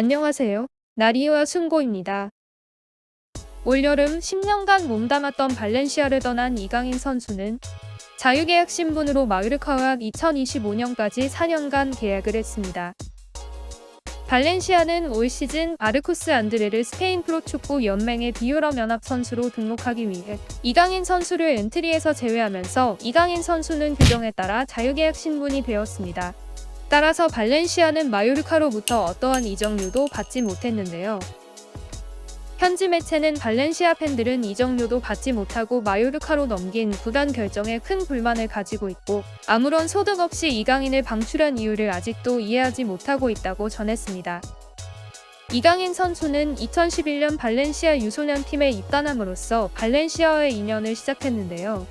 안녕하세요. 나리와 순고입니다. 올여름 10년간 몸담았던 발렌시아를 떠난 이강인 선수는 자유계약 신분으로 마요르카와 2025년까지 4년간 계약을 했습니다. 발렌시아는 올 시즌 아르쿠스 안드레를 스페인 프로축구 연맹의 비유럽 연합 선수로 등록하기 위해 이강인 선수를 엔트리에서 제외하면서 이강인 선수는 규정에 따라 자유계약 신분이 되었습니다. 따라서 발렌시아는 마요르카로부터 어떠한 이적료도 받지 못했는데요. 현지 매체는 발렌시아 팬들은 이적료도 받지 못하고 마요르카로 넘긴 구단 결정에 큰 불만을 가지고 있고 아무런 소득 없이 이강인을 방출한 이유를 아직도 이해하지 못하고 있다고 전했습니다. 이강인 선수는 2011년 발렌시아 유소년 팀에 입단함으로써 발렌시아와의 인연을 시작했는데요.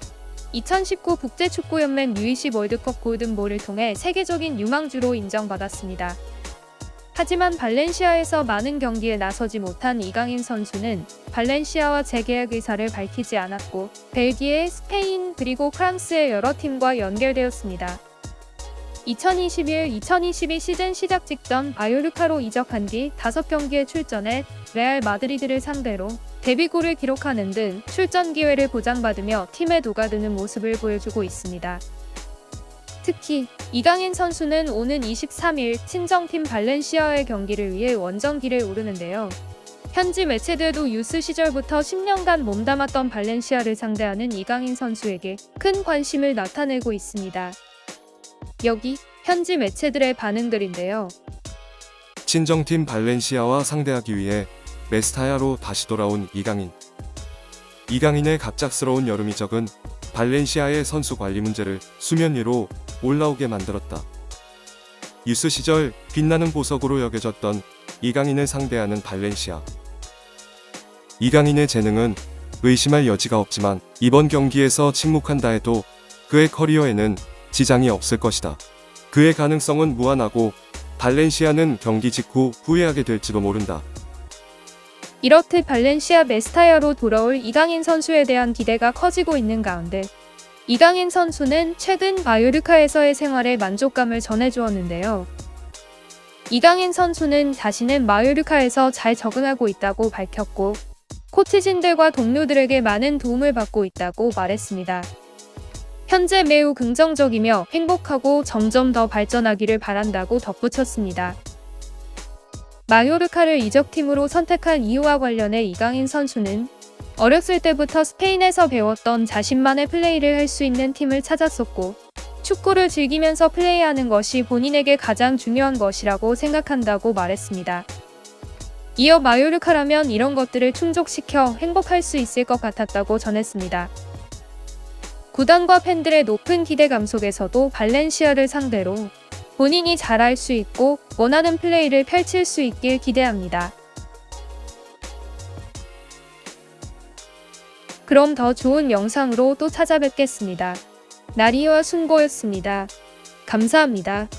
2019 국제축구연맹 U20 월드컵 골든볼을 통해 세계적인 유망주로 인정받았습니다. 하지만 발렌시아에서 많은 경기에 나서지 못한 이강인 선수는 발렌시아와 재계약 의사를 밝히지 않았고 벨기에, 스페인 그리고 프랑스의 여러 팀과 연결되었습니다. 2021-2022 시즌 시작 직전 마요르카로 이적한 뒤 5경기에 출전해 레알 마드리드를 상대로 데뷔골을 기록하는 등 출전 기회를 보장받으며 팀에 녹아드는 모습을 보여주고 있습니다. 특히 이강인 선수는 오는 23일 친정팀 발렌시아의 경기를 위해 원정길에 오르는데요. 현지 매체들도 유스 시절부터 10년간 몸담았던 발렌시아를 상대하는 이강인 선수에게 큰 관심을 나타내고 있습니다. 여기 현지 매체들의 반응들인데요. 친정팀 발렌시아와 상대하기 위해 메스타야로 다시 돌아온 이강인. 이강인의 갑작스러운 여름 이적은 발렌시아의 선수 관리 문제를 수면 위로 올라오게 만들었다. 유스 시절 빛나는 보석으로 여겨졌던 이강인을 상대하는 발렌시아. 이강인의 재능은 의심할 여지가 없지만 이번 경기에서 침묵한다 해도 그의 커리어에는 지장이 없을 것이다. 그의 가능성은 무한하고 발렌시아는 경기 직후 후회하게 될지도 모른다. 이렇듯 발렌시아 메스타야로 돌아올 이강인 선수에 대한 기대가 커지고 있는 가운데 이강인 선수는 최근 마요르카에서의 생활에 만족감을 전해주었는데요. 이강인 선수는 자신은 마요르카에서 잘 적응하고 있다고 밝혔고 코치진들과 동료들에게 많은 도움을 받고 있다고 말했습니다. 현재 매우 긍정적이며 행복하고 점점 더 발전하기를 바란다고 덧붙였습니다. 마요르카를 이적팀으로 선택한 이유와 관련해 이강인 선수는 어렸을 때부터 스페인에서 배웠던 자신만의 플레이를 할 수 있는 팀을 찾았었고 축구를 즐기면서 플레이하는 것이 본인에게 가장 중요한 것이라고 생각한다고 말했습니다. 이어 마요르카라면 이런 것들을 충족시켜 행복할 수 있을 것 같았다고 전했습니다. 구단과 팬들의 높은 기대감 속에서도 발렌시아를 상대로 본인이 잘할 수 있고 원하는 플레이를 펼칠 수 있길 기대합니다. 그럼 더 좋은 영상으로 또 찾아뵙겠습니다. 나리와 순고였습니다. 감사합니다.